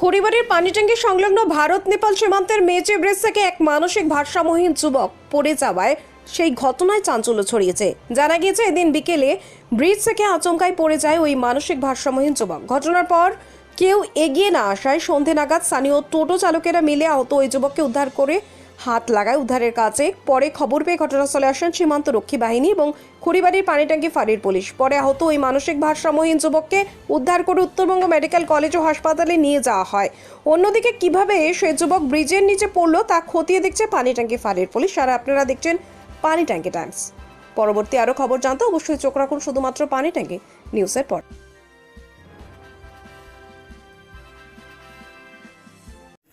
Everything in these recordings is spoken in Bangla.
খড়িবাড়ির পানিট্যাঙ্কি সংলগ্ন ভারত নেপাল সীমান্তের মেচে ব্রিজ থেকে এক মানসিক ভারসাম্যহীন যুবক পড়ে যাওয়ায় সেই ঘটনায় চাঞ্চল্য ছড়িয়েছে। জানা গিয়েছে, এদিন বিকেলে ব্রিজ থেকে আচমকায় পড়ে যায় ওই মানসিক ভারসাম্যহীন যুবক। ঘটনার পর কেউ এগিয়ে না আসায় সন্ধে নাগাদ স্থানীয় টোটো চালকেরা মিলে আহত ওই যুবককে উদ্ধার করে হাত লাগায় উদ্ধারের কাজে। পরে খবর পেয়ে ঘটনাস্থলে আসেন সীমান্ত রক্ষী বাহিনী এবং খড়িবাড়ির পানিট্যাঙ্কি ফাঁড়ির পুলিশ। পরে আহত ওই মানসিক ভারসাম্যহীন যুবককে উদ্ধার করে উত্তরবঙ্গ মেডিকেল কলেজ ও হাসপাতালে নিয়ে যাওয়া হয়। অন্যদিকে কীভাবে সেই যুবক ব্রিজের নিচে পড়ল তা খতিয়ে দেখছে পানিট্যাঙ্কি ফাঁড়ির পুলিশ। আর আপনারা দেখছেন পানি ট্যাঙ্কি টাইমস। পরবর্তী আরও খবর জানতে অবশ্যই চোখ রাখুন শুধুমাত্র পানি ট্যাঙ্কি নিউজের পর।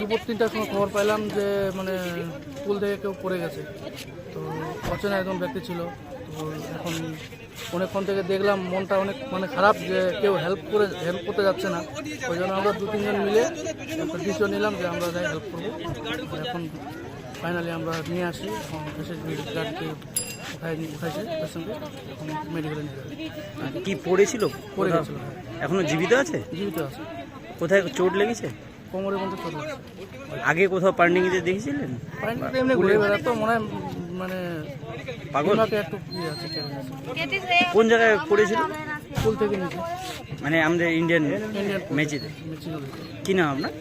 দুপুর তিনটার সময় খবর পাইলাম যে মানে পুল থেকে কেউ পড়ে গেছে। তো অচেনা একজন ব্যক্তি ছিল। তো এখন অনেকক্ষণ থেকে দেখলাম মনটা অনেক মানে খারাপ যে কেউ হেল্প করে হেল্প করতে যাচ্ছে না। ওই জন্য আমরা দু তিনজন মিলে একটা ডিসিশন নিলাম যে আমরা যাই হেল্প করব। এখন ফাইনালি আমরা নিয়ে আসি। এখন এসে গাড়িতে উঠাই উঠাইছে পেশেন্টকে এখন মেডিকেলে নিয়ে যাবে। কি পড়েছিল? পড়ে? গেছিল হ্যাঁ। এখনও জীবিত আছে? জীবিত আছে। কোথায় চোট লেগেছে? কোমরের মধ্যে চলে আগে কোথাও পার্নিংতে দেখেছিলেন? পানিতে এমনি ঘুরে বেড়াতো মনে হয় মানে পাগল? একটু ইয়ে আছে কোন জায়গায় পড়েছিল? ফুল থেকে নিচে। মানে আমাদের ইন্ডিয়ান ম্যাচে মেচিতে কি নাম আপনার?